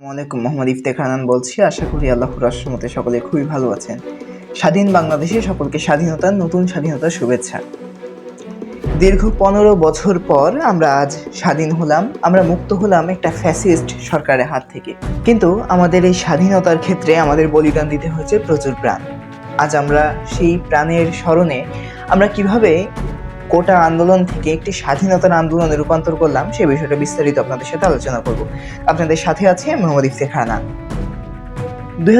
আসসালামাইকুম মোহাম্মদ ইফতেখার বলছি। আশা করি আল্লাহর রাষ্ট্রমতে সকলে খুবই ভালো আছেন। স্বাধীন বাংলাদেশে সকলকে স্বাধীনতার নতুন স্বাধীনতার শুভেচ্ছা। দীর্ঘ পনেরো বছর পর আমরা আজ স্বাধীন হলাম। আমরা মুক্ত হলাম একটা ফ্যাসিস্ট সরকারের হাত থেকে। কিন্তু আমাদের এই স্বাধীনতার ক্ষেত্রে আমাদের বলিদান দিতে হয়েছে প্রচুর প্রাণ। আজ আমরা সেই প্রাণের স্মরণে আমরা কীভাবে কোটা আন্দোলন থেকে একটি স্বাধীনতার আন্দোলনে রূপান্তর করলাম সেই বিষয়টা বিস্তারিত আপনাদের সাথে আলোচনা করব। আপনাদের সাথে আছে মোহাম্মদ ইফতেখার আনান দুই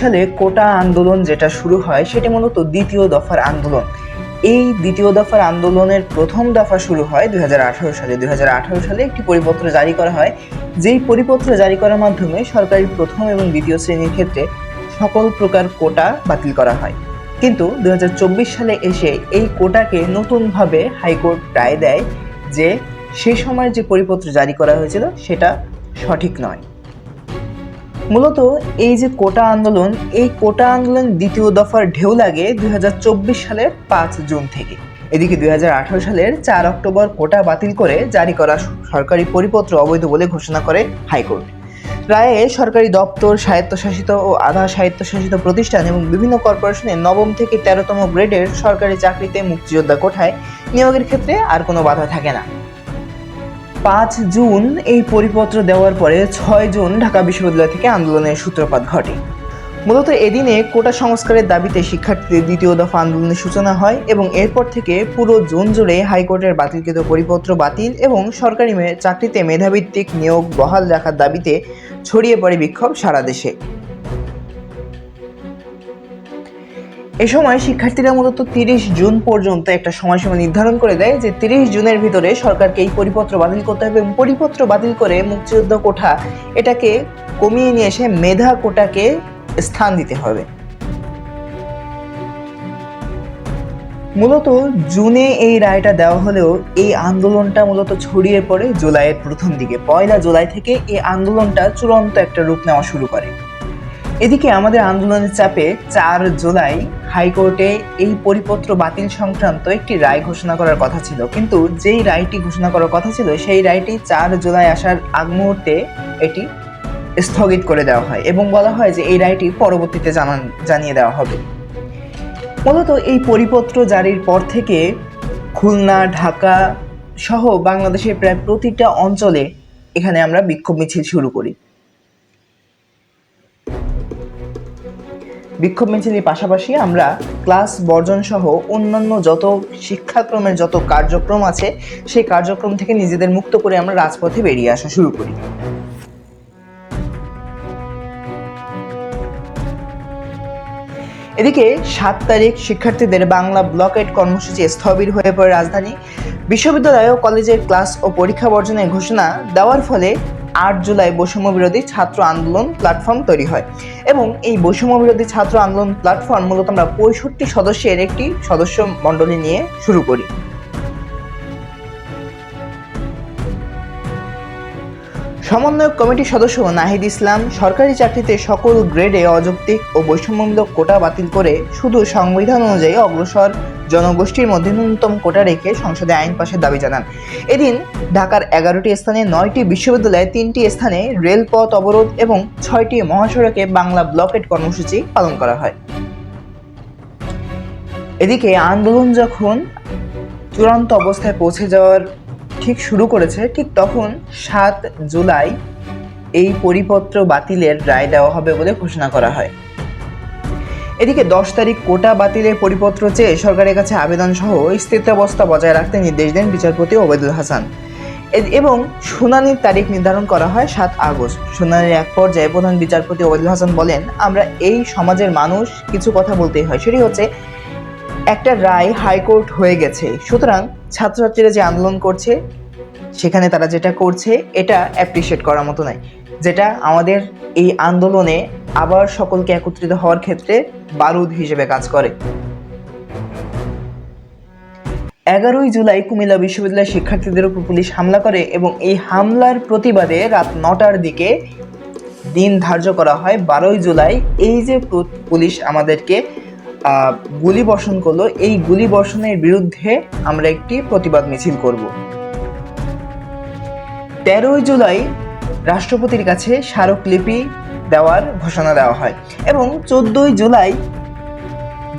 সালে কোটা আন্দোলন যেটা শুরু হয়, সেটি মূলত দ্বিতীয় দফার আন্দোলন। এই দ্বিতীয় দফার আন্দোলনের প্রথম দফা শুরু হয় দুই হাজার আঠারো সালে। দুই হাজার আঠারো সালে একটি পরিপত্র জারি করা হয়। যেই পরিপত্র জারি করার মাধ্যমে সরকারি প্রথম এবং দ্বিতীয় শ্রেণির ক্ষেত্রে সকল প্রকার কোটা বাতিল করা হয়। কিন্তু দুই হাজার চব্বিশ সালে এসে এই কোটাকে নতুনভাবে হাইকোর্ট রায় দেয় যে সে সময় যে পরিপত্র জারি করা হয়েছিল সেটা সঠিক নয়। মূলত এই যে কোটা আন্দোলন, এই কোটা আন্দোলন দ্বিতীয় দফার ঢেউ লাগে দুই হাজার চব্বিশ সালের পাঁচ জুন থেকে। এদিকে দুই হাজার আঠারো সালের চার অক্টোবর কোটা বাতিল করে জারি করা সরকারি পরিপত্র অবৈধ বলে ঘোষণা করে হাইকোর্ট। রায়ে সরকারি দপ্তর, স্বায়ত্তশাসিত ও আধা স্বায়ত্তশাসিত প্রতিষ্ঠান এবং বিভিন্ন কর্পোরেশনে নবম থেকে তেরোতম গ্রেডের সরকারি চাকরিতে মুক্তিযোদ্ধা কোঠায় নিয়োগের ক্ষেত্রে আর কোনো বাধা থাকে না। পাঁচ জুন এই পরিপত্র দেওয়ার পরে ছয় জুন ঢাকা বিশ্ববিদ্যালয় থেকে আন্দোলনের সূত্রপাত ঘটে। মূলত এদিনে কোটা সংস্কারের দাবিতে শিক্ষার্থীদের দ্বিতীয় দফা আন্দোলনের সূচনা হয় এবং এরপর থেকে পুরো জুন জুড়ে হাইকোর্টের বাতিলকৃত পরিপত্র বাতিল এবং সরকারি চাকরিতে মেধাভিত্তিক নিয়োগ বহাল রাখার দাবিতে ছড়িয়ে পড়ে বিক্ষোভ সারা দেশে। এ সময় শিক্ষার্থীরা মূলত তিরিশ জুন পর্যন্ত একটা সময়সীমা নির্ধারণ করে দেয় যে তিরিশ জুনের ভিতরে সরকারকে এই পরিপত্র বাতিল করতে হবে এবং পরিপত্র বাতিল করে মুক্তিযোদ্ধা কোঠা এটাকে কমিয়ে নিয়ে এসে মেধা কোটাকে স্থান দিতে হবে। মূলত জুনে এই রায়টা দেওয়া হলেও এই আন্দোলনটা মূলত ছড়িয়ে পড়ে জুলাইয়ের প্রথম দিকে। পয়লা জুলাই থেকে এই আন্দোলনটা চূড়ান্ত একটা রূপ নেওয়া শুরু করে। এদিকে আমাদের আন্দোলনের চাপে চার জুলাই হাইকোর্টে এই পরিপত্র বাতিল সংক্রান্ত একটি রায় ঘোষণা করার কথা ছিল। কিন্তু যেই রায়টি ঘোষণা করার কথা ছিল, সেই রায়টি চার জুলাই আসার আগ মুহূর্তে এটি স্থগিত করে দেওয়া হয় এবং বলা হয় যে এই রায়টি পরবর্তীতে জানান, জানিয়ে দেওয়া হবে। মূলত এই পরিপত্র জারির পর থেকে খুলনা, ঢাকা সহ বাংলাদেশের প্রায় প্রতিটা অঞ্চলে এখানে আমরা বিক্ষোভ মিছিল শুরু করি। বিক্ষোভ মিছিলের পাশাপাশি আমরা ক্লাস, বর্জন সহ অন্যান্য যত শিক্ষাক্রমের যত কার্যক্রম আছে, সেই কার্যক্রম থেকে নিজেদের মুক্ত করে আমরা রাজপথে বেরিয়ে আসা শুরু করি। এদিকে সাত তারিখ শিক্ষার্থীদের বাংলা ব্লকেট কর্মসূচি স্থবির হয়ে পড়ে রাজধানী। বিশ্ববিদ্যালয় ও কলেজের ক্লাস ও পরীক্ষা বর্জনের ঘোষণা দেওয়ার ফলে আট জুলাই বৈষম্য বিরোধী ছাত্র আন্দোলন প্ল্যাটফর্ম তৈরি হয় এবং এই বৈষম্য বিরোধী ছাত্র আন্দোলন প্ল্যাটফর্ম মূলত আমরা পঁয়ষট্টি সদস্যের একটি সদস্য মণ্ডলী নিয়ে শুরু করি। সমন্বয়ক কমিটির সদস্য নাহিদ ইসলাম, সরকারি চাকরিতে সকল গ্রেডে অযৌক্তিক ও বৈষম্যমূলক কোটা বাতিল করে শুধু সংবিধান অনুযায়ী অগ্রসর জনগোষ্ঠীর মধ্যে ন্যূনতম কোটা রেখে সংসদে আইন পাশের দাবি জানান। এদিন ঢাকার এগারোটি স্থানে নয়টি বিশ্ববিদ্যালয়ে তিনটি স্থানে রেলপথ অবরোধ এবং ছয়টি মহাসড়কে বাংলা ব্লকেট কর্মসূচি পালন করা হয়। এদিকে আন্দোলন যখন চূড়ান্ত অবস্থায় পৌঁছে যাওয়ার ঠিক শুরু করেছে ঠিক তখন সাত জুলাই এই পরিপত্র বাতিলের রায় দেওয়া হবে বলে ঘোষণা করা হয়। এদিকে দশ তারিখ কোটা বাতিলের পরিপত্র চেয়ে সরকারের কাছে আবেদন সহ স্থিতাবস্থা বজায় রাখতে নির্দেশ দেন বিচারপতি ওবেদুল হাসান। এবং শুনানির তারিখ নির্ধারণ করা হয় সাত আগস্ট। শুনানির এক পর্যায়ে প্রধান বিচারপতি ওবেদুল হাসান বলেন, আমরা এই সমাজের মানুষ, কিছু কথা বলতেই হয়। সেটি হচ্ছে, একটা রায় হাইকোর্ট হয়ে গেছে। সুতরাং ছাত্রছাত্রীরা যে আন্দোলন করছে, সেখানে তারা যেটা করছে, এটা অ্যাপ্রিসিয়েট করার মতো নয় যেটা আমাদের এই আন্দোলনে আবার সকলকে একত্রিত হওয়ার ক্ষেত্রে বারুদ হিসেবে কাজ করে। এগারোই জুলাই কুমিল্লা বিশ্ববিদ্যালয়ের শিক্ষার্থীদের উপর পুলিশ হামলা করে এবং এই হামলার প্রতিবাদে রাত নটার দিকে দিন ধার্য করা হয়। বারোই জুলাই এই যে পুলিশ আমাদেরকে গুলি বর্ষণ করল। এই গুলি বর্ষণের বিরুদ্ধে আমরা একটি প্রতিবাদ মিছিল করব। তেরোই জুলাই রাষ্ট্রপতির কাছে স্মারকলিপি দেওয়ার ঘোষণা দেওয়া হয় এবং চোদ্দই জুলাই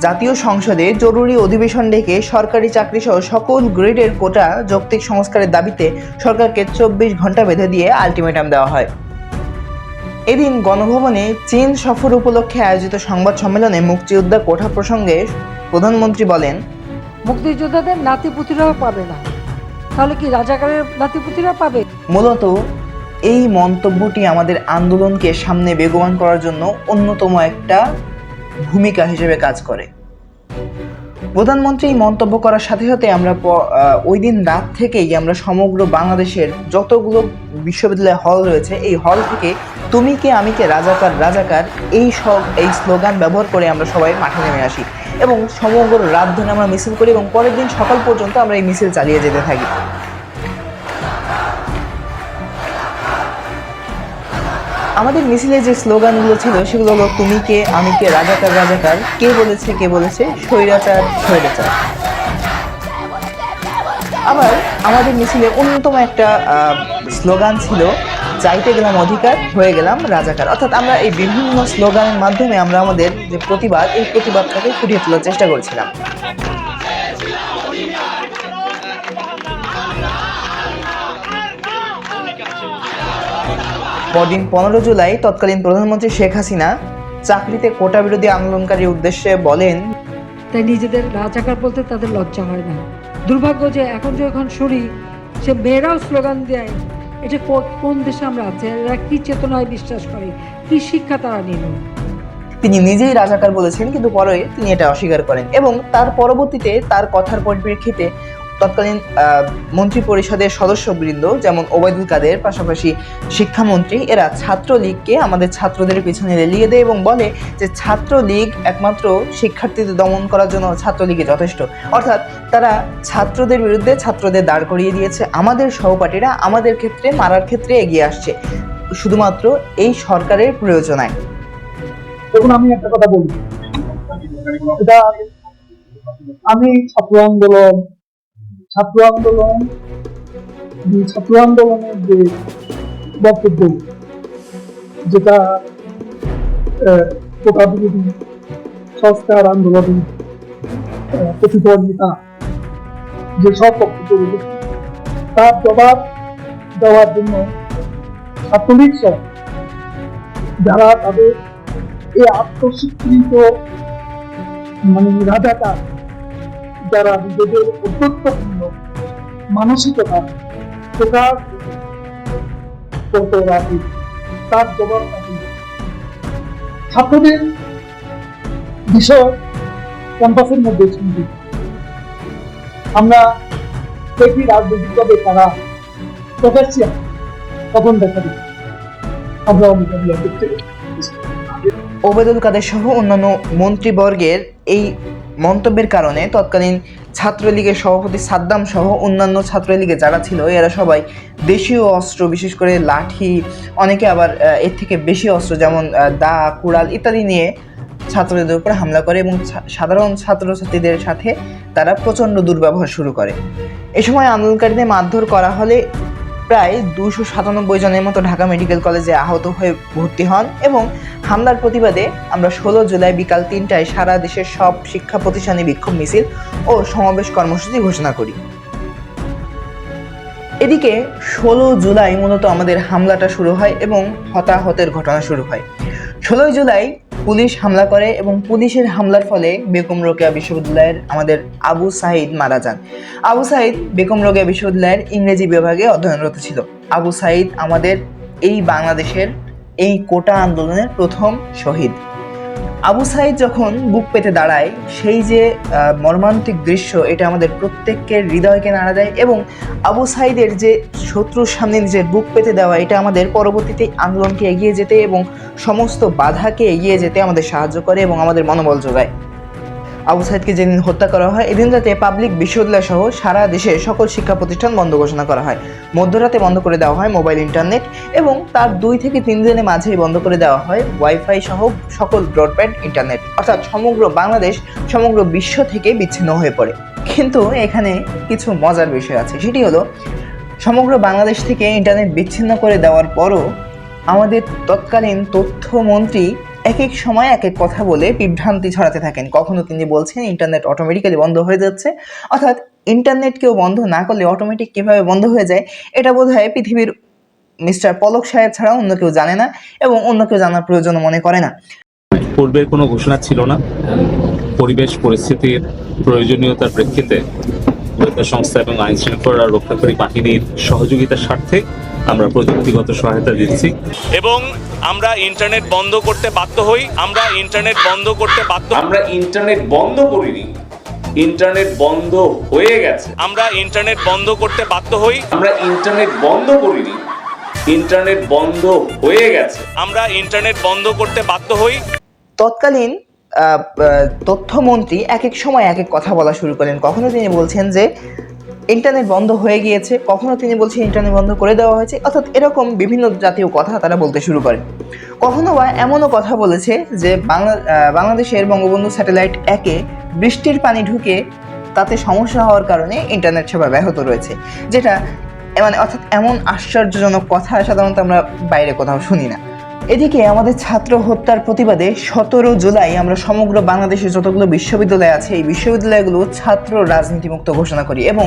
জাতীয় সংসদে জরুরি অধিবেশন ডেকে সরকারি চাকরি সহ সকল গ্রেডের কোটা যৌক্তিক সংস্কারের দাবিতে সরকারকে চব্বিশ ঘণ্টা বেঁধে দিয়ে আলটিমেটাম দেওয়া হয়। এদিন গণভবনে চীন সফর উপলক্ষে আয়োজিত সংবাদ সম্মেলনে মুক্তিযোদ্ধা কোঠা প্রসঙ্গে প্রধানমন্ত্রী বলেন মুক্তিযোদ্ধাদের নাতিপুতিরাও পাবে না। তাহলে কি রাজাকারের নাতিপুতিরা পাবে? মূলত এই মন্তব্যটি আমাদের আন্দোলনকে সামনে বেগবান করার জন্য অন্যতম একটা ভূমিকা হিসেবে কাজ করে। প্রধানমন্ত্রী মন্তব্য করার সাথে সাথে আমরা ওই দিন রাত থেকেই আমরা সমগ্র বাংলাদেশের যতগুলো বিশ্ববিদ্যালয় হল রয়েছে, এই হল থেকে তুমি কে, আমি কে, রাজাকার রাজাকার, এই সব, এই স্লোগান ব্যবহার করে আমরা সবাই মাঠে নেমে আসি। এবং সমগ্র রাত ধরে আমরা মিছিল করি এবং পরের দিন সকাল পর্যন্ত আমরা এই মিছিল চালিয়ে যেতে থাকি। আমাদের মিছিলে যে স্লোগানগুলো ছিল, সেগুলো হলো, তুমি কে, আমি কে, রাজাকার রাজাকার, কে বলেছে কে বলেছে, স্বৈরাচার স্বৈরাচার। আবার আমাদের মিছিলে অন্যতম একটা স্লোগান ছিল, চাইতে গেলাম অধিকার, হয়ে গেলাম রাজাকার। অর্থাৎ আমরা এই বিভিন্ন স্লোগানের মাধ্যমে আমরা আমাদের যে প্রতিবাদ, এই প্রতিবাদটাকে ফুটিয়ে তোলার চেষ্টা করেছিলাম। পরদিন পনেরো জুলাই তৎকালীন প্রধানমন্ত্রী শেখ হাসিনা চাকরিতে কোটা বিরোধী আন্দোলনকারীর উদ্দেশ্যে বলেন তাই নিজেদের রাজাকার বলতে তাদের লজ্জা হয় না। দুর্ভাগ্য যে এখন যখন শুনি সে মেয়েরাও স্লোগান দেয় এটা কোন দেশে আমরা আছি এরা কি চেতনায় বিশ্বাস করে কি শিক্ষা তারা নিল? তিনি নিজেই রাজাকার বলেছেন কিন্তু পরে তিনি এটা অস্বীকার করেন এবং তার পরবর্তীতে তার কথার পরিপ্রেক্ষিতে তৎকালীন আহ, মন্ত্রী সদস্যবৃন্দ যেমন ওবায়দুল কাদের পাশাপাশি শিক্ষামন্ত্রী এরা ছাত্রলীগকে আমাদের ছাত্রদের পিছনে লেলিয়ে দেয় এবং বলে যে ছাত্রলীগ একমাত্র শিক্ষার্থীদের দমন করার জন্য ছাত্রলীগে যথেষ্ট। অর্থাৎ তারা ছাত্রদের বিরুদ্ধে ছাত্রদের দাঁড় করিয়ে দিয়েছে। আমাদের সহপাঠীরা আমাদের ক্ষেত্রে মারার ক্ষেত্রে এগিয়ে আসছে। শুধুমাত্র এই সরকারের প্রয়োজনায়। দেখুন আমি একটা কথা বলি। এটা আমি ছাত্র আন্দোলন ছাত্র আন্দোলন ছাত্র আন্দোলনের যে বক্তব্য, যেটা কোটা বিরোধী সংস্কার প্রতিফল নেতা যে সব বক্তব্য তার জবাব দেওয়ার জন্য ছাত্রলীগ সহ যারা তাদের এই আত্মস্বীকৃত মানে রাজাকার যারা নিজেদের অধ্যত্বপূর্ণ মানসিকতা প্রকাশ করতে রাখি তার জবাব রাখি ছাত্রদের বিষয় ক্যাম্পাসের মধ্যে শুনছি। আমরা দেখি রাজনৈতিকভাবে তারা প্রকাশ্যে তখন দেখা দিই আমরা মোকাবিলা করতে ওবেদুল কাদের সহ অন্যান্য মন্ত্রীবর্গের এই মন্তব্যের কারণে তৎকালীন ছাত্রলীগের সভাপতি সাদ্দাম সহ অন্যান্য ছাত্রলীগে যারা ছিল, এরা সবাই দেশীয় অস্ত্র, বিশেষ করে লাঠি, অনেকে আবার এর থেকে বেশি অস্ত্র যেমন দা, কুড়াল ইত্যাদি নিয়ে ছাত্রদের উপর হামলা করে এবং সাধারণ ছাত্রছাত্রীদের সাথে তারা প্রচণ্ড দুর্ব্যবহার শুরু করে। এ সময় আন্দোলনকারীদের মারধর করা হলে প্রায় দুশো সাতানব্বই জনের মতো ঢাকা মেডিকেল কলেজে আহত হয়ে ভর্তি হন এবং হামলার প্রতিবাদে আমরা ষোলো জুলাই বিকাল তিনটায় সারা দেশের সব শিক্ষা প্রতিষ্ঠানে বিক্ষোভ মিছিল ও সমাবেশ কর্মসূচি ঘোষণা করি। এদিকে ষোলো জুলাই মূলত আমাদের হামলাটা শুরু হয় এবং হতাহতের ঘটনা শুরু হয়। ষোলোই জুলাই পুলিশ হামলা করে এবং পুলিশের হামলার ফলে বেগম রোকেয়া বিশ্ববিদ্যালয়ের আমাদের আবু সাহিদ মারা যান। আবু সাহিদ বেগম রোকেয়া বিশ্ববিদ্যালয়ের ইংরেজি বিভাগে অধ্যয়নরত ছিল। আবু সাহিদ আমাদের এই বাংলাদেশের এই কোটা আন্দোলনের প্রথম শহীদ। আবু সাইদ যখন বুক পেতে দাঁড়ায়, সেই যে মর্মান্তিক দৃশ্য, এটা আমাদের প্রত্যেককে হৃদয়কে নাড়া দেয় এবং আবু সাইদের যে শত্রুর সামনে নিজের বুক পেতে দেওয়া, এটা আমাদের পরবর্তীতে আন্দোলনকে এগিয়ে যেতে এবং সমস্ত বাধাকে এগিয়ে যেতে আমাদের সাহায্য করে এবং আমাদের মনোবল যোগায়। আবু সাইদকে যেদিন হত্যা করা হয়, এদিন রাতে পাবলিক বিশ্ববিদ্যালয় সহ সারা দেশে সকল শিক্ষা প্রতিষ্ঠান বন্ধ ঘোষণা করা হয়। মধ্যরাতে বন্ধ করে দেওয়া হয় মোবাইল ইন্টারনেট এবং তার দুই থেকে তিন দিনের মাঝেই বন্ধ করে দেওয়া হয় ওয়াইফাই সহ সকল ব্রডব্যান্ড ইন্টারনেট অর্থাৎ সমগ্র বাংলাদেশ, সমগ্র বিশ্ব থেকে বিচ্ছিন্ন হয়ে পড়ে। কিন্তু এখানে কিছু মজার বিষয় আছে। সেটি হলো, সমগ্র বাংলাদেশ থেকে ইন্টারনেট বিচ্ছিন্ন করে দেওয়ার পরও আমাদের তৎকালীন তথ্যমন্ত্রী এক এক সময় এক এক কথা বলে বিভ্রান্তি ছড়াতে থাকেন। কখনো তিনি বলছেন, ইন্টারনেট অটোমেটিক্যালি বন্ধ হয়ে যাচ্ছে। অর্থাৎ ইন্টারনেট কেউ বন্ধ না করলে অটোমেটিক কীভাবে বন্ধ হয়ে যায়, এটা বোধ হয় পৃথিবীর মিস্টার পলক সাহেব ছাড়া অন্য কেউ জানে না এবং অন্য কেউ জানার প্রয়োজন মনে করে না। পূর্বের কোনো ঘোষণা ছিল না। পরিবেশ, পরিস্থিতির প্রয়োজনীয়তার প্রেক্ষিতে গোয়েন্দা সংস্থা এবং আইন শৃঙ্খলা রক্ষাকারী বাহিনীর সহযোগিতার স্বার্থে আমরা প্রযুক্তিগত সহায়তা দিচ্ছি। এবং আমরা ইন্টারনেট বন্ধ করতে বাধ্য হই। আমরা ইন্টারনেট বন্ধ করতে বাধ্য আমরা ইন্টারনেট বন্ধ করিনি। ইন্টারনেট বন্ধ হয়ে গেছে। আমরা ইন্টারনেট বন্ধ করতে বাধ্য হই। আমরা ইন্টারনেট বন্ধ করিনি। ইন্টারনেট বন্ধ হয়ে গেছে। আমরা ইন্টারনেট বন্ধ করতে বাধ্য হই। তৎকালীন তথ্যমন্ত্রী এক এক সময় এক এক কথা বলা শুরু করেন কখনো তিনি বলছেন যে ইন্টারনেট বন্ধ হয়ে গিয়েছে কখনও তিনি বলছেন ইন্টারনেট বন্ধ করে দেওয়া হয়েছে, অর্থাৎ এরকম বিভিন্ন জাতীয় কথা তারা বলতে শুরু করে। কখনো বা এমনও কথা বলেছে যে বাংলা বাংলাদেশের বঙ্গবন্ধু স্যাটেলাইট একে বৃষ্টির পানি ঢুকে তাতে সমস্যা হওয়ার কারণে ইন্টারনেট সেবা ব্যাহত রয়েছে, যেটা মানে অর্থাৎ এমন আশ্চর্যজনক কথা সাধারণত আমরা বাইরে কোথাও শুনি না। এদিকে আমাদের ছাত্র হত্যার প্রতিবাদে সতেরো জুলাই আমরা সমগ্র বাংলাদেশের যতগুলো বিশ্ববিদ্যালয় আছে, এই বিশ্ববিদ্যালয়গুলো ছাত্র রাজনীতিমুক্ত ঘোষণা করি এবং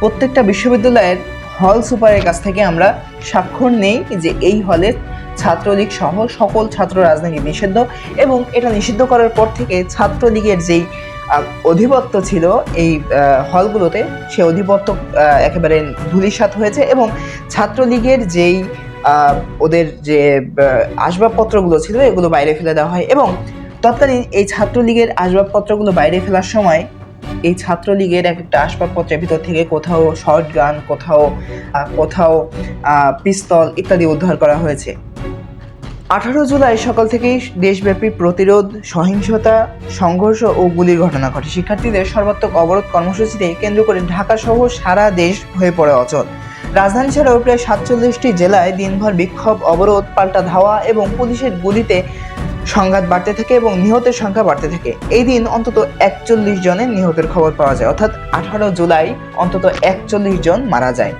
প্রত্যেকটা বিশ্ববিদ্যালয়ের হল সুপারের কাছ থেকে আমরা স্বাক্ষর নেই যে এই হলে ছাত্রলীগ সহ সকল ছাত্র রাজনীতি নিষিদ্ধ এবং এটা নিষিদ্ধ করার পর থেকে ছাত্রলীগের যেই অধিপত্য ছিল এই হলগুলোতে, সে অধিপত্য একেবারে ধূলিসাৎ হয়েছে এবং ছাত্রলীগের যেই ওদের যে আসবাবপত্রগুলো ছিল, এগুলো বাইরে ফেলে দেওয়া হয় এবং তৎকালীন এই ছাত্রলীগের আসবাবপত্রগুলো বাইরে ফেলার সময় এই ছাত্রলীগের এক একটা আসবাবপত্রের ভিতর থেকে কোথাও শর্ট গান কোথাও কোথাও পিস্তল ইত্যাদি উদ্ধার করা হয়েছে। আঠারো জুলাই সকাল থেকেই দেশব্যাপী প্রতিরোধ, সহিংসতা, সংঘর্ষ ও গুলির ঘটনা ঘটে। শিক্ষার্থীদের সর্বাত্মক অবরোধ কর্মসূচিতে কেন্দ্র করে ঢাকা সহ সারা দেশ হয়ে পড়ে অচল। রাজধানী ছাড়াও প্রায় সাতচল্লিশটি জেলায় দিনভর বিক্ষোভ, অবরোধ, পাল্টা ধাওয়া এবং পুলিশের গুলিতে সংঘাত বাড়তে থাকে এবং নিহতের সংখ্যা বাড়তে থাকে। এই দিন অন্তত একচল্লিশ জনের নিহতের খবর পাওয়া যায়। অর্থাৎ আঠারো জুলাই অন্তত একচল্লিশ জন মারা যায়।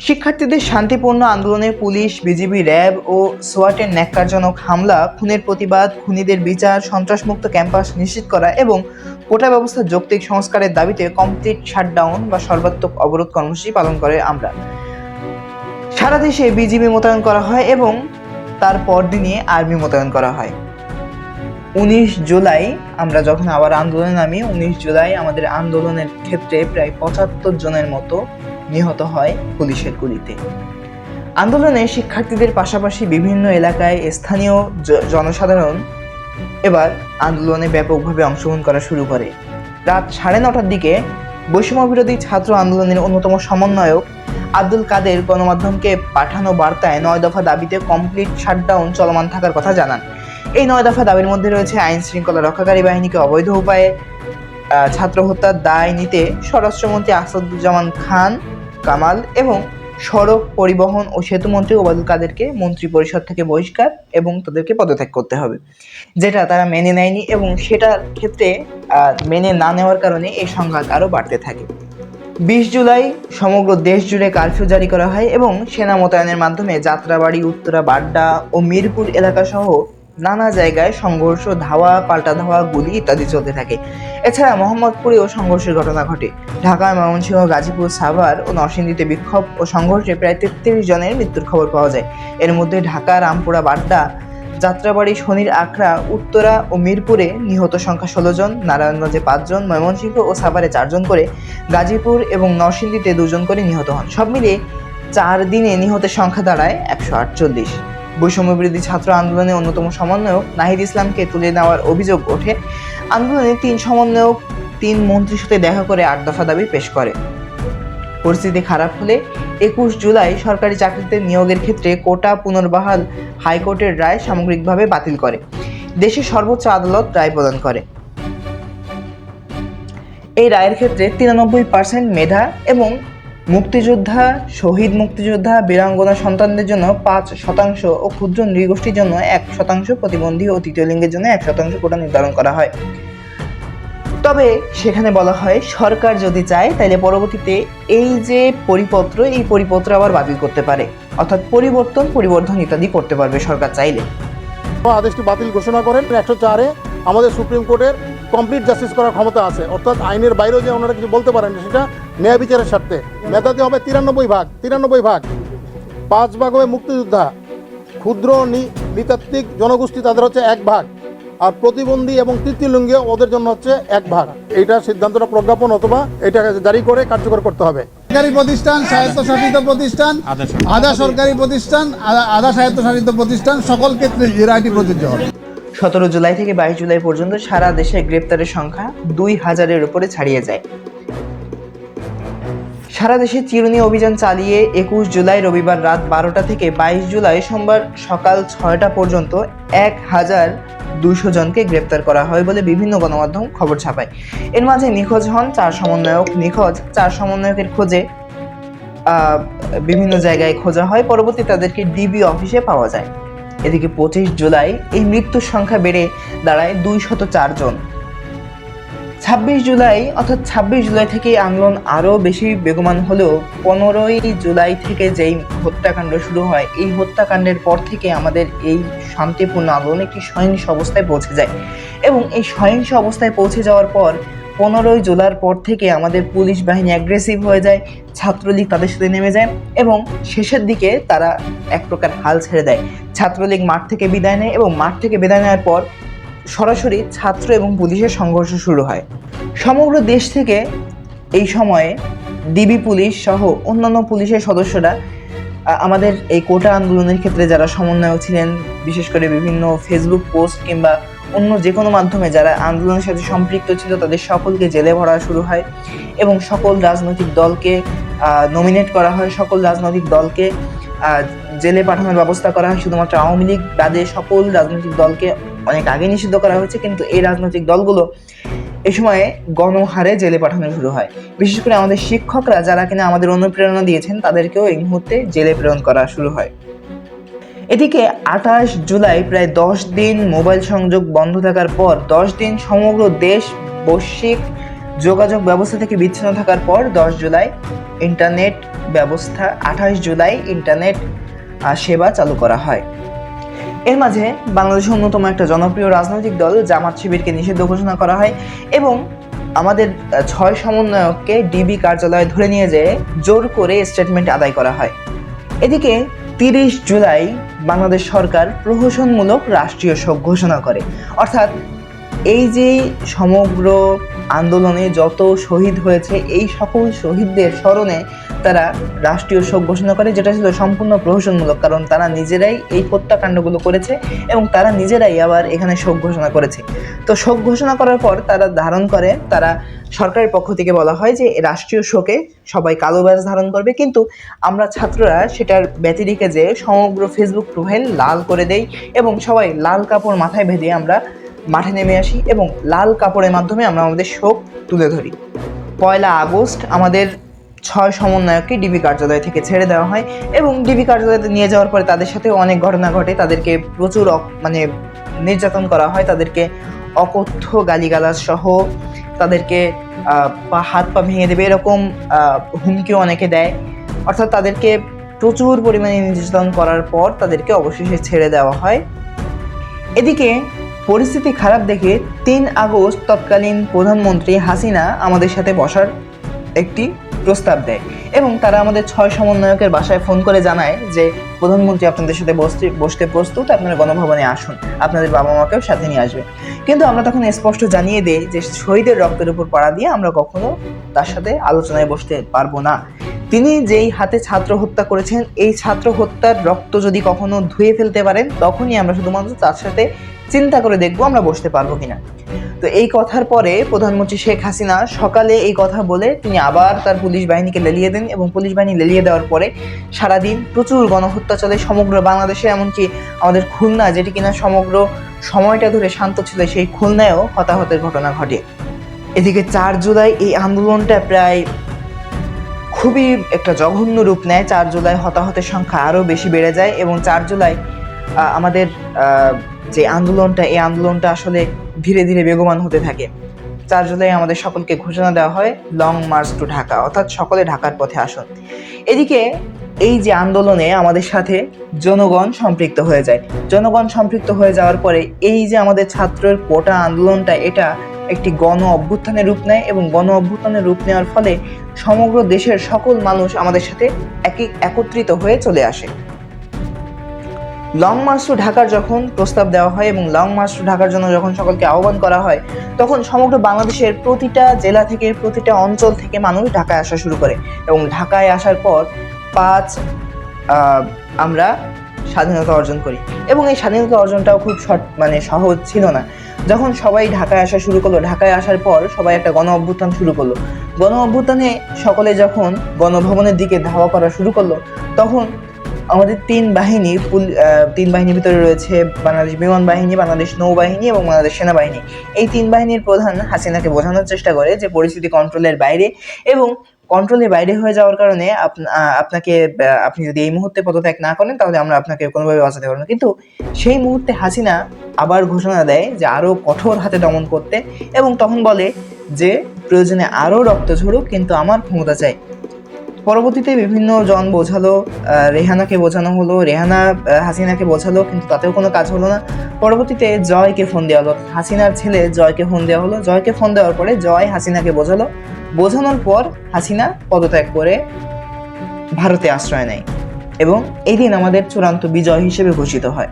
শিক্ষার্থীদের শান্তিপূর্ণ আন্দোলনে পুলিশ, বিজিবি, র্যাব ও সোয়াটের ন্যাক্কারজনক হামলা, খুনের প্রতিবাদ, খুনিদের বিচার, সন্ত্রাসমুক্ত ক্যাম্পাস নিশ্চিত করা এবং কোটা ব্যবস্থা যৌক্তিক সংস্কারের দাবিতে কমপ্লিট শাটডাউন বা সর্বাত্মক অবরোধ কর্মসূচি পালন করে আমরা। সারা দেশে বিজিবি মোতায়েন করা হয় এবং তার পরদিনই আর্মি মোতায়েন করা হয়। উনিশ জুলাই আমরা যখন আবার আন্দোলনে নামি, উনিশ জুলাই আমাদের আন্দোলনের ক্ষেত্রে প্রায় পঁচাত্তর জনের মতো নিহত হয় পুলিশের গুলিতে। আন্দোলনে শিক্ষার্থীদের পাশাপাশি বিভিন্ন এলাকায় স্থানীয় জনসাধারণ এবার আন্দোলনে ব্যাপকভাবে অংশগ্রহণ করা শুরু করে। রাত সাড়ে নটার দিকে বৈষম্য বিরোধী ছাত্র আন্দোলনের অন্যতম সমন্বয়ক আব্দুল কাদের গণমাধ্যমকে পাঠানো বার্তায় নয় দফা দাবিতে কমপ্লিট শাটডাউন চলমান থাকার কথা জানান। এই নয় দফা দাবির মধ্যে রয়েছে আইন শৃঙ্খলা রক্ষাকারী বাহিনীকে অবৈধ উপায়ে ছাত্র হত্যার দায় নিতে স্বরাষ্ট্রমন্ত্রী আসাদুজ্জামান খান কামাল এবং সড়ক পরিবহন ও সেতুমন্ত্রী ওবায়দুল কাদেরকে মন্ত্রী পরিষদ থেকে বহিষ্কার এবং তাদেরকে পদত্যাগ করতে হবে। যেটা তারা মেনে নেয়নি এবং সেটার ক্ষেত্রে মেনে না নেওয়ার কারণে এই সংঘাত আরও বাড়তে থাকে। বিশ জুলাই সমগ্র দেশ জুড়ে কারফিউ জারি করা হয় এবং সেনা মোতায়েনের মাধ্যমে যাত্রাবাড়ি, উত্তরা, বাড্ডা ও মিরপুর এলাকা সহ নানা জায়গায় সংঘর্ষ, ধাওয়া, পাল্টা ধাওয়া, গুলি ইত্যাদি চলতে থাকে। এছাড়া মোহাম্মদপুরেও সংঘর্ষের ঘটনা ঘটে। ঢাকা ময়মনসিংহ, গাজীপুর, সাভার ও নরসিংদীতে বিক্ষোভ ও সংঘর্ষে প্রায় তেত্রিশ জনের মৃত্যুর খবর পাওয়া যায়। এর মধ্যে ঢাকা, রামপুরা, বাড্ডা, যাত্রাবাড়ি, শনির আখড়া, উত্তরা ও মিরপুরে নিহত সংখ্যা ষোলো জন, নারায়ণগঞ্জে পাঁচজন ময়মনসিংহ ও সাভারে চারজন করে, গাজীপুর এবং নরসিংদীতে দুজন করে নিহত হন। সব মিলিয়ে চার দিনে নিহতের সংখ্যা দাঁড়ায় একশো আটচল্লিশ। বৈষম্য বিরোধী ছাত্র আন্দোলনের অন্যতম সমন্বয়ক নাহিদ ইসলামকে তুলে নেওয়ার অভিযোগ ওঠে। আন্দোলনে তিন সমন্বয়ক, তিন মন্ত্রীর সাথে দেখা করে আট দফা দাবি পেশ করে। পরিস্থিতি খারাপ হলে একুশ জুলাই সরকারি চাকরিতে নিয়োগের ক্ষেত্রে কোটা পুনর্বহাল হাইকোর্টের রায় সামগ্রিকভাবে বাতিল করে। দেশের সর্বোচ্চ আদালত রায় প্রদান করে। এই রায়ের ক্ষেত্রে তিরানব্বই পার্সেন্ট মেধা এবং মুক্তিযোদ্ধা, শহীদ মুক্তিযোদ্ধা, বীরাঙ্গনা সন্তানদের জন্য পাঁচ শতাংশ ও ক্ষুদ্র নৃগোষ্ঠীর জন্য এক শতাংশ প্রতিবন্ধী ও তৃতীয় লিঙ্গের জন্য এক শতাংশ কোটা নির্ধারণ করা হয়। তবে সেখানে বলা হয়, সরকার যদি চায় তাহলে পরবর্তীতে এই যে পরিপত্র, এই পরিপত্র আবার বাতিল করতে পারে। অর্থাৎ পরিবর্তন, পরিবর্ধন ইত্যাদি করতে পারবে সরকার চাইলে। আদেশটি বাতিল ঘোষণা করেন একশো চারে আমাদের সুপ্রিম কোর্টের কমপ্লিট জাস্টিস করার ক্ষমতা আছে। অর্থাৎ আইনের বাইরেও যে ওনারা কিছু বলতে পারেন সেটা ন্যায় বিচারের স্বার্থে। মেধাতে হবে তিরানব্বই ভাগ তিরানব্বই ভাগ। পাঁচ ভাগ হবে মুক্তিযোদ্ধা। ক্ষুদ্র নৃতাত্ত্বিক জনগোষ্ঠী তাদের হচ্ছে এক ভাগ। আর প্রতিবন্ধী এবং তৃতীয়লিঙ্গীয় ওদের জন্য হচ্ছে এক ভাগ। এইটা সিদ্ধান্তটা প্রজ্ঞাপন অথবা এটা জারি করে কার্যকর করতে হবে। সরকারি প্রতিষ্ঠান স্বায়ত্তশাসিত প্রতিষ্ঠান আধা সরকারি। প্রতিষ্ঠান আধা- স্বায়ত্তশাসিত প্রতিষ্ঠান সকল ক্ষেত্রে জিরাইটি প্রযোজ্য হবে। সতেরো জুলাই থেকে বাইশ জুলাই পর্যন্ত সারা দেশে গ্রেপ্তারের সংখ্যা দুই হাজারের উপরে ছাড়িয়ে যায়। সারা দেশে চিরুনি অভিযান চালিয়ে একুশ জুলাই রবিবার রাত বারোটা থেকে বাইশ জুলাই সোমবার সকাল ছয়টা পর্যন্ত এক হাজার দুশো জনকে গ্রেপ্তার করা হয় বলে বিভিন্ন গণমাধ্যম খবর ছাপায়। এর মাঝে নিখোঁজ হন চার সমন্বয়ক। নিখোঁজ চার সমন্বয়কের খোঁজে বিভিন্ন জায়গায় খোঁজা হয়। পরবর্তী তাদেরকে ডিবি অফিসে পাওয়া যায়। এদিকে পঁচিশ জুলাই এই মৃত্যুর সংখ্যা বেড়ে দাঁড়ায় দুই শত জন। ছাব্বিশ জুলাই অর্থাৎ ছাব্বিশ জুলাই থেকে আন্দোলন আরও বেশি বেগমান হলেও পনেরোই জুলাই থেকে যেই হত্যাকাণ্ড শুরু হয়, এই হত্যাকাণ্ডের পর থেকে আমাদের এই শান্তিপূর্ণ আন্দোলন একটি সহিংস অবস্থায় পৌঁছে যায়। এবং এই সহিংস অবস্থায় পৌঁছে যাওয়ার পর পনেরোই জুলাইর পর থেকে আমাদের পুলিশ বাহিনী অ্যাগ্রেসিভ হয়ে যায়, ছাত্রলীগ তাদের সাথে নেমে যায় এবং শেষের দিকে তারা এক প্রকার হাল ছেড়ে দেয়। ছাত্রলীগ মাঠ থেকে বিদায় নেয় এবং মাঠ থেকে বিদায় নেওয়ার পর সরাসরি ছাত্র এবং পুলিশের সংঘর্ষ শুরু হয়। সমগ্র দেশ থেকে এই সময়ে ডিবি পুলিশ সহ অন্যান্য পুলিশের সদস্যরা আমাদের এই কোটা আন্দোলনের ক্ষেত্রে যারা সমন্বয়ক ছিলেন, বিশেষ করে বিভিন্ন ফেসবুক পোস্ট কিংবা অন্য যে কোনো মাধ্যমে যারা আন্দোলনের সাথে সম্পৃক্ত ছিল, তাদের সকলকে জেলে ভরা শুরু হয় এবং সকল রাজনৈতিক দলকে নমিনেট করা হয়। সকল রাজনৈতিক দলকে জেলে পাঠানোর ব্যবস্থা করা হয়। শুধুমাত্র আওয়ামী লীগ বাদে সকল রাজনৈতিক দলকে অনেক আগে নিষিদ্ধ করা হয়েছে, কিন্তু এই রাজনৈতিক দলগুলো এ সময়ে গণহারে জেলে পাঠানো শুরু হয়। বিশেষ করে আমাদের শিক্ষকরা, যারা কিনা আমাদের অনুপ্রেরণা দিয়েছেন, তাদেরকেও এই মুহূর্তে জেলে প্রেরণ করা শুরু হয়। এদিকে আঠাশ জুলাই প্রায় দশ দিন মোবাইল সংযোগ বন্ধ থাকার পর, দশ দিন সমগ্র দেশ বৈশ্বিক যোগাযোগ ব্যবস্থা থেকে বিচ্ছিন্ন থাকার পর, দশ জুলাই ইন্টারনেট ব্যবস্থা, আঠাশ জুলাই ইন্টারনেট সেবা চালু করা হয়। এর মাঝে বাংলাদেশের অন্যতম একটা জনপ্রিয় রাজনৈতিক দল জামাত শিবিরকে নিষিদ্ধ ঘোষণা করা হয় এবং আমাদের ছয় সমন্বয়ককে ডিবি কার্যালয়ে ধরে নিয়ে যেয়ে জোর করে স্টেটমেন্ট আদায় করা হয়। এদিকে তিরিশ জুলাই বাংলাদেশ সরকার প্রহসনমূলক রাষ্ট্রীয় শোক ঘোষণা করে। অর্থাৎ এই যে সমগ্র আন্দোলনে যত শহীদ হয়েছে, এই সকল শহীদদের স্মরণে তারা রাষ্ট্রীয় শোক ঘোষণা করে, যেটা ছিল সম্পূর্ণ প্রহসনমূলক, কারণ তারা নিজেরাই এই হত্যাকাণ্ডগুলো করেছে এবং তারা নিজেরাই আবার এখানে শোক ঘোষণা করেছে। তো শোক ঘোষণা করার পর তারা ধারণ করে, তারা সরকারের পক্ষ থেকে বলা হয় যে, রাষ্ট্রীয় শোকে সবাই কালো ব্যাজ ধারণ করবে, কিন্তু আমরা ছাত্ররা সেটার ব্যতিরিকে যে সমগ্র ফেসবুক প্রোফাইল লাল করে দেই এবং সবাই লাল কাপড় মাথায় বেঁধে আমরা মাঠে নেমে আসি এবং লাল কাপড়ের মাধ্যমে আমরা আমাদের শোক তুলে ধরি। পয়লা আগস্ট আমাদের ছয় সমন্বয়ককে ডিবি কার্যালয় থেকে ছেড়ে দেওয়া হয় এবং ডিবি কার্যালয়তে নিয়ে যাওয়ার পরে তাদের সাথে অনেক ঘটনা ঘটে। তাদেরকে প্রচুর মানে নির্যাতন করা হয়। তাদেরকে অকথ্য গালিগালাজ সহ তাদেরকে পা হাত পা ভেঙে দেবে এরকম হুমকিও অনেকে দেয়। অর্থাৎ তাদেরকে প্রচুর পরিমাণে নির্যাতন করার পর তাদেরকে অবশেষে ছেড়ে দেওয়া হয়। এদিকে পরিস্থিতি খারাপ দেখে তিন আগস্ট তৎকালীন প্রধানমন্ত্রী হাসিনা আমাদের সাথে বসার একটি প্রস্তাব দেয় এবং তারা আমাদের ছয় সমন্বয়কের বাসায় ফোন করে জানায় যে, প্রধানমন্ত্রী আপনাদের সাথে বসতে বসতে প্রস্তুত, আপনারা গণভবনে আসুন, আপনাদের বাবা মাকেও সাথে নিয়ে আসবে। কিন্তু আমরা তখন স্পষ্ট জানিয়ে দিই যে, শহীদের রক্তের উপর পাড়া দিয়ে আমরা কখনো তার সাথে আলোচনায় বসতে পারব না। তিনি যেই হাতে ছাত্র হত্যা করেছেন, এই ছাত্র হত্যার রক্ত যদি কখনো ধুয়ে ফেলতে পারেন, তখনই আমরা শুধুমাত্র তার সাথে চিন্তা করে দেখব আমরা বসতে পারব কিনা। তো এই কথার পরে প্রধানমন্ত্রী শেখ হাসিনা সকালে এই কথা বলে তিনি আবার তার পুলিশ বাহিনীকে লেলিয়ে দেন এবং পুলিশ বাহিনী লেলিয়ে দেওয়ার পরে সারাদিন প্রচুর গণহত্যা চলে। সমগ্র বাংলাদেশে এমনকি আমাদের খুলনা, যেটি কিনা সমগ্র সময়টা ধরে শান্ত ছিল, সেই খুলনায়ও হতাহতের ঘটনা ঘটে। এদিকে চার জুলাই এই আন্দোলনটা প্রায় খুবই একটা জঘন্য রূপ নেয়। চার জুলাই হতাহতের সংখ্যা আরও বেশি বেড়ে যায় এবং চার জুলাই আমাদের যে আন্দোলনটা, এই আন্দোলনটা আসলে ধীরে ধীরে বেগবান হতে থাকে। চার জুলাই আমাদের সকলকে ঘোষণা দেওয়া হয়, লং মার্চ টু ঢাকা, অর্থাৎ সকলে ঢাকার পথে আসুন। এদিকে এই যে আন্দোলনে আমাদের সাথে জনগণ সম্পৃক্ত হয়ে যায়। জনগণ সম্পৃক্ত হয়ে যাওয়ার পরে এই যে আমাদের ছাত্রের কোটা আন্দোলনটা, এটা একটি গণ অভ্যুত্থানের রূপ নেয় এবং গণ অভ্যুত্থানের রূপ নেওয়ার ফলে সমগ্র দেশের সকল মানুষ আমাদের সাথে একই একত্রিত হয়ে চলে আসে। লং মার্চ টু ঢাকার যখন প্রস্তাব দেওয়া হয় এবং লং মার্চ টু ঢাকার জন্য যখন সকলকে আহ্বান করা হয়, তখন সমগ্র বাংলাদেশের প্রতিটা জেলা থেকে প্রতিটা অঞ্চল থেকে মানুষ ঢাকায় আসা শুরু করে এবং ঢাকায় আসার পর পাঁচ আমরা স্বাধীনতা অর্জন করি। এবং এই স্বাধীনতা অর্জনটাও খুব শর্ট মানে সহজ ছিল না। যখন সবাই ঢাকায় আসা শুরু করল, ঢাকায় আসার পর সবাই একটা গণ অভ্যুত্থান শুরু করল। গণ অভ্যুত্থানে সকলে যখন গণভবনের দিকে ধাওয়া করা শুরু করল, তখন আমাদের তিন বাহিনী তিন বাহিনীর ভিতরে রয়েছে বাংলাদেশ বিমান বাহিনী, বাংলাদেশ নৌবাহিনী এবং বাংলাদেশ সেনাবাহিনী। এই তিন বাহিনীর প্রধান হাসিনাকে বোঝানোর চেষ্টা করে যে পরিস্থিতি কন্ট্রোলের বাইরে এবং কন্ট্রোলের বাইরে হয়ে যাওয়ার কারণে আপ- আপনাকে আপনি যদি এই মুহূর্তে পদত্যাগ না করেন, তাহলে আমরা আপনাকে কোনোভাবে বাঁচাতে পারব না। কিন্তু সেই মুহূর্তে হাসিনা আবার ঘোষণা দেয় যে আরও কঠোর হাতে দমন করতে এবং তখন বলে যে, প্রয়োজনে আরও রক্ত ঝরুক, কিন্তু আমার ক্ষমতা চাই। পরবর্তীতে বিভিন্ন জন বোঝালো রেহানাকে বোঝানো হলো, রেহানা হাসিনাকে বোঝালো, কিন্তু তাতেও কোনো কাজ হলো না। পরবর্তীতে জয়কে ফোন দেওয়া হলো। হাসিনার ছেলে জয়কে ফোন দেওয়া হলো। জয়কে ফোন দেওয়ার পরে জয় হাসিনাকে বোঝালো। বোঝানোর পর হাসিনা পদত্যাগ করে ভারতে আশ্রয় নেয় এবং এই দিন আমাদের চূড়ান্ত বিজয় হিসেবে ঘোষিত হয়।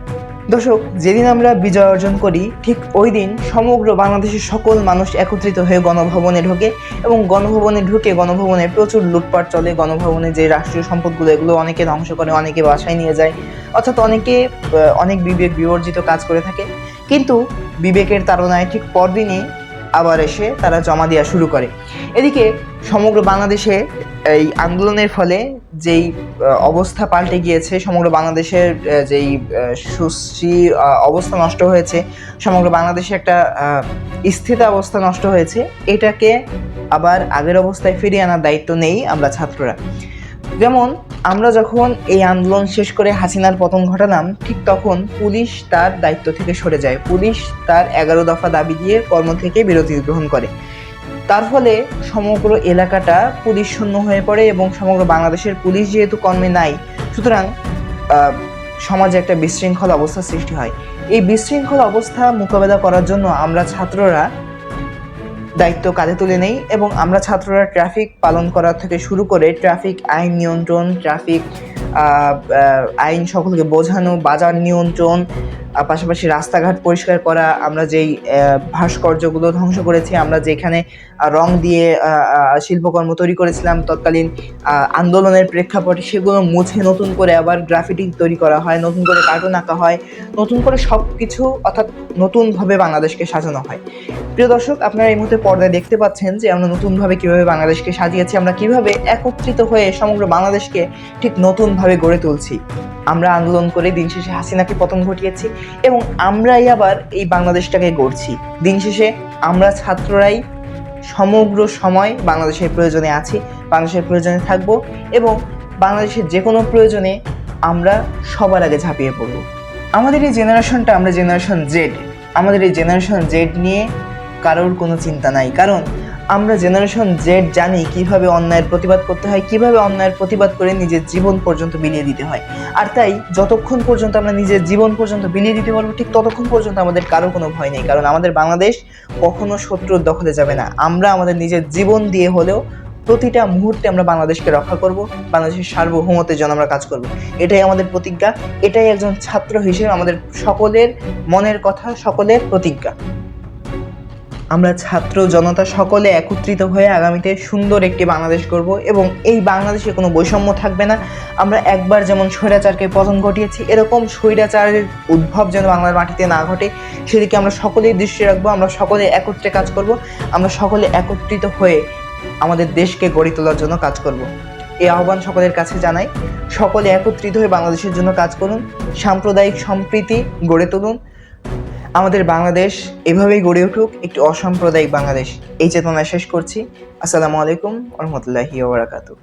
দর্শক, যেদিন আমরা বিজয় অর্জন করি, ঠিক ওই দিন সমগ্র বাংলাদেশের সকল মানুষ একত্রিত হয়ে গণভবনে ঢোকে এবং গণভবনে ঢুকে গণভবনে প্রচুর লুটপাট চলে। গণভবনে যে রাষ্ট্রীয় সম্পদগুলো, এগুলো অনেকে ধ্বংস করে, অনেকে বাসায় নিয়ে যায়। অর্থাৎ অনেকে অনেক বিবেক বিবর্জিত কাজ করে থাকে। কিন্তু বিবেকের তাড়নায় ঠিক পরদিনই আবার এসে তারা জমা দেওয়া শুরু করে। এদিকে সমগ্র বাংলাদেশে এই আন্দোলনের ফলে যেই অবস্থা পাল্টে গিয়েছে, সমগ্র বাংলাদেশের যেই সুশ্রী অবস্থা নষ্ট হয়েছে, সমগ্র বাংলাদেশে একটা স্থিত অবস্থা নষ্ট হয়েছে, এটাকে আবার আগের অবস্থায় ফিরিয়ে আনার দায়িত্ব নেই আমরা ছাত্ররা। যেমন, আমরা যখন এই আন্দোলন শেষ করে হাসিনার পতন ঘটালাম, ঠিক তখন পুলিশ তার দায়িত্ব থেকে সরে যায়। পুলিশ তার এগারো দফা দাবি দিয়ে কর্ম থেকে বিরতি গ্রহণ করে। তার ফলে সমগ্র এলাকাটা পুলিশ শূন্য হয়ে পড়ে এবং সমগ্র বাংলাদেশের পুলিশ যেহেতু কর্মে নাই, সুতরাং সমাজে একটা বিশৃঙ্খল অবস্থা সৃষ্টি হয়। এই বিশৃঙ্খল অবস্থা মোকাবেলা করার জন্য আমরা ছাত্ররা দায়িত্ব কাঁধে তুলে নেই এবং আমরা ছাত্ররা ট্রাফিক পালন করা থেকে শুরু করে ট্রাফিক আইন নিয়ন্ত্রণ, ট্রাফিক আইন সকলকে বোঝানো, বাজার নিয়ন্ত্রণ পাশাপাশি রাস্তাঘাট পরিষ্কার করা, আমরা যেই ভাস্কর্যগুলো ধ্বংস করেছি, আমরা যেখানে রং দিয়ে শিল্পকর্ম তৈরি করেছিলাম, তৎকালীন আন্দোলনের প্রেক্ষাপটে সেগুলো মুছে নতুন করে আবার গ্রাফিটি তৈরি করা হয়, নতুন করে কার্টুন আঁকা হয়, নতুন করে সব কিছু অর্থাৎ নতুনভাবে বাংলাদেশকে সাজানো হয়। প্রিয় দর্শক, আপনারা এই মুহূর্তে পর্দায় দেখতে পাচ্ছেন যে আমরা নতুনভাবে কীভাবে বাংলাদেশকে সাজিয়েছি, আমরা কীভাবে একত্রিত হয়ে সমগ্র বাংলাদেশকে ঠিক নতুনভাবে গড়ে তুলছি। আমরা আন্দোলন করে দিন শেষে হাসিনাকে পতন ঘটিয়েছি এবং আমরাই আবার এই বাংলাদেশটাকে গড়ছি। দিন শেষে আমরা ছাত্ররাই সমগ্র সময় বাংলাদেশের প্রয়োজনে আছি, বাংলাদেশের প্রয়োজনে থাকব এবং বাংলাদেশের যে কোনো প্রয়োজনে আমরা সবার আগে ঝাঁপিয়ে পড়ব। আমাদের এই জেনারেশনটা আমরা জেনারেশন জেড। আমাদের এই জেনারেশন জেড নিয়ে কারোর কোনো চিন্তা নাই। কারণ আমরা জেনারেশন জেড জানি কীভাবে অন্যায়ের প্রতিবাদ করতে হয়, কীভাবে অন্যায়ের প্রতিবাদ করে নিজের জীবন পর্যন্ত বিলিয়ে দিতে হয়। আর তাই যতক্ষণ পর্যন্ত আমরা নিজের জীবন পর্যন্ত বিলিয়ে দিতে পারব, ঠিক ততক্ষণ পর্যন্ত আমাদের কারও কোনো ভয় নেই। কারণ আমাদের বাংলাদেশ কখনো শত্রুর দখলে যাবে না। আমরা আমাদের নিজের জীবন দিয়ে হলেও প্রতিটা মুহূর্তে আমরা বাংলাদেশকে রক্ষা করব, বাংলাদেশের সার্বভৌমত্বের জন্য আমরা কাজ করব। এটাই আমাদের প্রতিজ্ঞা, এটাই একজন ছাত্র হিসেবে আমাদের সকলের মনের কথা, সকলের প্রতিজ্ঞা। আমরা ছাত্র জনতা সকলে একত্রিত হয়ে আগামীতে সুন্দর একটি বাংলাদেশ করব এবং এই বাংলাদেশে কোনো বৈষম্য থাকবে না। আমরা একবার যেমন স্বৈরাচারকে পতন ঘটিয়েছি, এরকম স্বৈরাচারের উদ্ভব যেন বাংলার মাটিতে না ঘটে, সেদিকে আমরা সকলেই দৃষ্টি রাখব, আমরা সকলে একত্রে কাজ করব, আমরা সকলে একত্রিত হয়ে আমাদের দেশকে গড়ে তোলার জন্য কাজ করব। এই আহ্বান সকলের কাছে জানাই। সকলে একত্রিত হয়ে বাংলাদেশের জন্য কাজ করুন, সাম্প্রদায়িক সম্প্রীতি গড়ে তুলুন। আমাদের বাংলাদেশ এভাবেই গড়ে উঠুক, একটি অসাম্প্রদায়িক বাংলাদেশ। এই চেতনা শেষ করছি। আসসালামু আলাইকুম রহমতুল্লাহি ওবরাকাতু